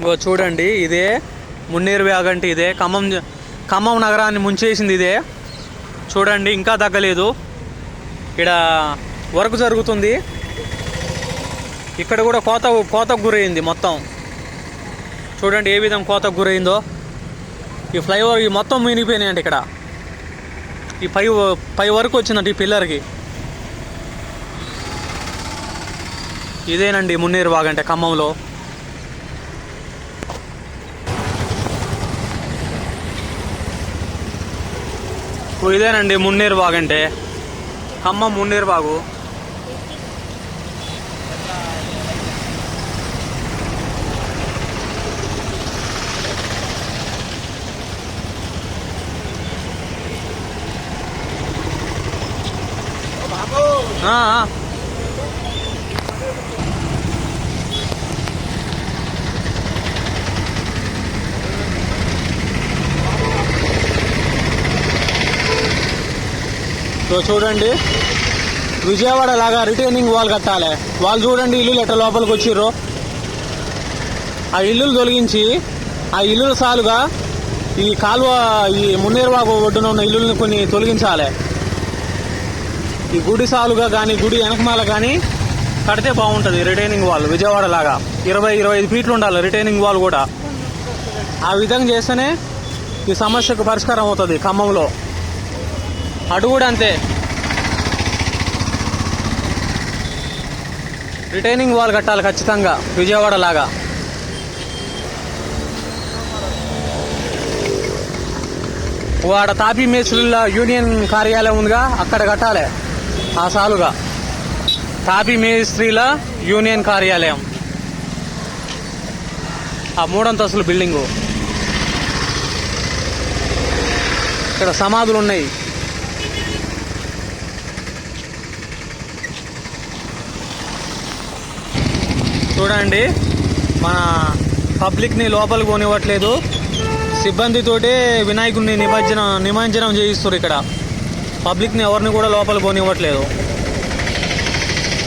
ఇగో చూడండి ఇదే మున్నేరు అంటే ఇదే. ఖమ్మం ఖమ్మం నగరాన్ని ముంచేసింది ఇదే. చూడండి ఇంకా తగ్గలేదు. ఇక్కడ వర్క్ జరుగుతుంది. ఇక్కడ కూడా కోత కోతకు గురైంది మొత్తం. చూడండి ఏ విధంగా కోతకు గురైందో. ఈ ఫ్లైఓవర్ ఈ మొత్తం మునిగిపోయినాయండి ఇక్కడ. ఈ పై పై వరకు వచ్చిందంట ఈ పిల్లర్కి. ఇదేనండి మున్నేరు బాగంటే ఖమ్మంలో. ఇప్పుడు ఇదేనండి మున్నేరు అంటే. ఖమ్మం మున్నేరు బాగు. ఆ, సో చూడండి. విజయవాడ లాగా రిటైనింగ్ వాల్ కట్టాలి. వాళ్ళు చూడండి ఇల్లు ఎట్ట లోపలికి వచ్చిర్రు. ఆ ఇల్లులు తొలగించి ఆ ఇల్లుల సాలుగా ఈ కాలువ ఈ మున్నేరువాగు ఒడ్డున ఉన్న ఇల్లుల్ని కొన్ని తొలగించాలి. ఈ గుడి సాలుగా కానీ గుడి వెనకమాల కానీ కడితే బాగుంటుంది రిటైనింగ్ వాల్ విజయవాడ లాగా. ఇరవై ఇరవై ఐదు ఫీట్లు ఉండాలి రిటైనింగ్ వాల్ కూడా. ఆ విధంగా చేస్తేనే ఈ సమస్యకు పరిష్కారం అవుతుంది ఖమ్మంలో. అటు కూడా అంతే. రిటైనింగ్ వాల్ కట్టాలి ఖచ్చితంగా విజయవాడ లాగా. వాడ తాపీ మేస్త్రుల యూనియన్ కార్యాలయం ఉందిగా అక్కడ కట్టాలి ఆ సాలుగా. తాపీ మేస్త్రీల యూనియన్ కార్యాలయం. ఆ మూడంతస్తుల బిల్డింగు. ఇక్కడ సమాధులు ఉన్నాయి. చూడండి. మన పబ్లిక్ని లోపలికి పోనివ్వట్లేదు. సిబ్బందితోటే వినాయకుడిని నిమజ్జనం నిమజ్జనం చేయిస్తారు ఇక్కడ. పబ్లిక్ని ఎవరిని కూడా లోపల పోనివ్వట్లేదు.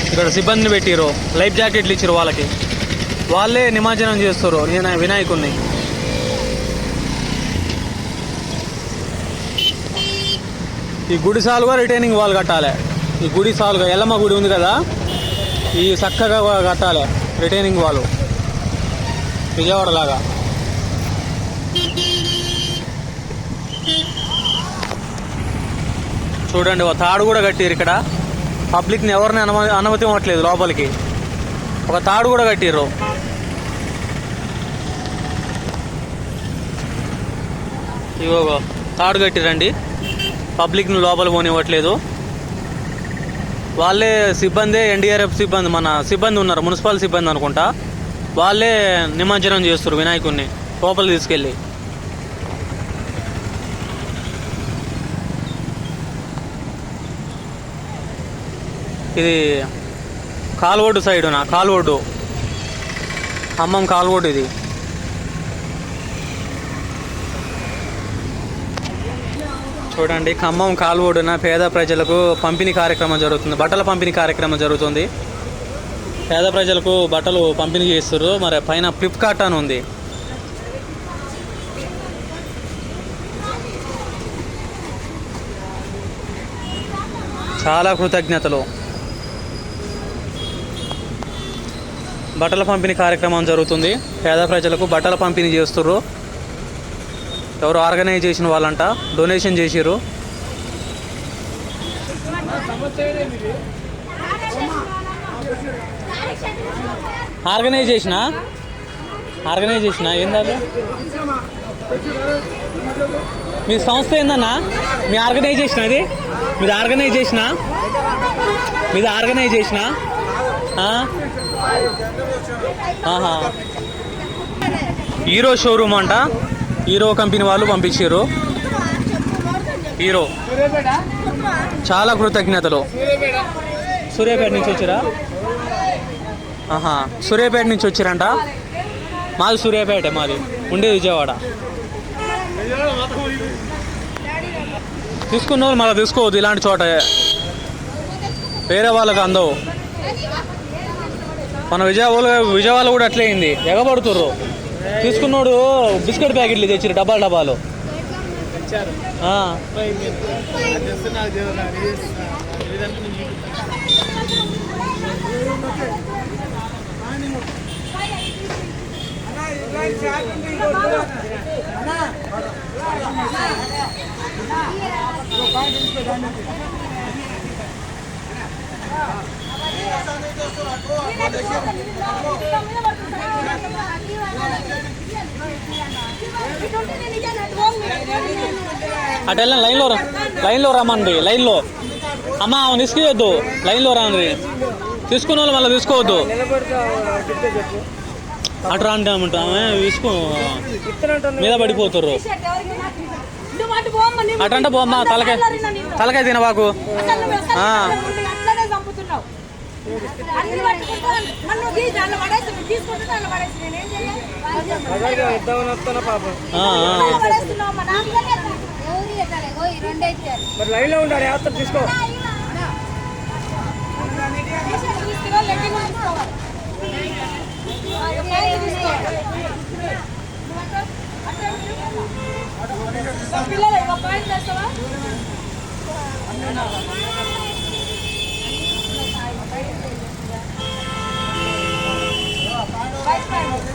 ఇక్కడ సిబ్బందిని పెట్టిరు లైఫ్ జాకెట్లు ఇచ్చారు వాళ్ళకి. వాళ్ళే నిమజ్జనం చేస్తారు నేను వినాయకుడిని. ఈ గుడి సాలుగా రిటైనింగ్ వాళ్ళు కట్టాలి. ఈ గుడి సాలుగా ఎల్లమ్మ గుడి ఉంది కదా. ఈ చక్కగా కట్టాలి. రిటైనింగ్ వాళ్ళు. విజయవాడ లాగా చూడండి ఒక తాడు కూడా కట్టిరు ఇక్కడ. పబ్లిక్ని ఎవరిని అనుమతి ఇవ్వట్లేదు లోపలికి. ఒక తాడు కూడా కట్టిర్రు. ఇవో తాడు కట్టిరండి. పబ్లిక్ని లోపల పోనివ్వట్లేదు. వాళ్ళే సిబ్బంది ఎన్డీఆర్ఎఫ్ సిబ్బంది మన సిబ్బంది ఉన్నారు మున్సిపల్ సిబ్బంది అనుకుంటా. వాళ్ళే నిమజ్జనం చేస్తారు వినాయకుడిని లోపలికి తీసుకెళ్ళి. ఇది కాల్వోడు సైడునా? కాల్వోడు. ఖమ్మం కాల్వోడు ఇది. చూడండి ఖమ్మం కాల్వోడున పేద ప్రజలకు పంపిణీ కార్యక్రమం జరుగుతుంది. బట్టల పంపిణీ కార్యక్రమం జరుగుతుంది. పేద ప్రజలకు బట్టలు పంపిణీ చేస్తారు మరి పైన ఫ్లిప్కార్ట్ అని ఉంది. చాలా కృతజ్ఞతలు. బట్టల పంపిణీ కార్యక్రమం జరుగుతుంది. పేద ప్రజలకు బట్టల పంపిణీ చేస్తుర్రు. ఎవరు ఆర్గనైజ్ చేసిన వాళ్ళంట డొనేషన్ చేసారు ఆర్గనైజ్ చేసిన? ఆర్గనైజ్ చేసిన? ఏందాలు మీ సంస్థ ఏందన్నా? మీ ఆర్గనైజేషన్ అది? మీది చేసిన? మీది ఆర్గనైజ్ ఆహా. హీరో షోరూమ్ అంట. హీరో కంపెనీ వాళ్ళు పంపించారు హీరో. చాలా కృతజ్ఞతలు. సూర్యాపేట నుంచి వచ్చారా? ఆహా సూర్యాపేట నుంచి వచ్చారంట? మాది సూర్యాపేట మాది. ఉండేది విజయవాడ. తీసుకున్న వాళ్ళు మళ్ళీ తీసుకోవద్దు ఇలాంటి చోట. వేరే వాళ్ళకి అందవు. మన విజయవాడ విజయవాడ కూడా అట్లే అయింది. ఎగబడుతుర్రు. తీసుకున్నోడు బిస్కెట్ ప్యాకెట్లు తెచ్చిరు డబ్బాలు డబ్బాలు. తెచ్చారు. అటు వెళ్ళండి లైన్లో రా. లైన్లో రమ్మండి లైన్లో. అమ్మ ఆమె తీసుకువద్దు లైన్లో రాండి తీసుకున్న వాళ్ళు మళ్ళీ తీసుకోవద్దు. అటు రాండి అమ్మంట ఆమె తీసుకో. మీద పడిపోతారు అటంటే బొమ్మ తలకాయ తలకాయ తినబాకు. అన్ని పట్టుకుంటా నన్ను తీ దాంట్లో పడేసి తీసుకుంటే దాంట్లో పడేసి నేనేం చేయాలి? ఆ, ఆ. దాంట్లో పడేస్తున్నావు? మా నాన్నగారే. ఎవరు ఎట్టాలి ఈ రెండే ఇచ్చారు మరి లైన్లో ఉండాలి యాత్ర తీసుకో తీసుకురా, లెగ్గింగ్ తీసుకోవాలి. పిల్లలు ఒక పాయింట్ చేస్తావా? Vai, Fernanda.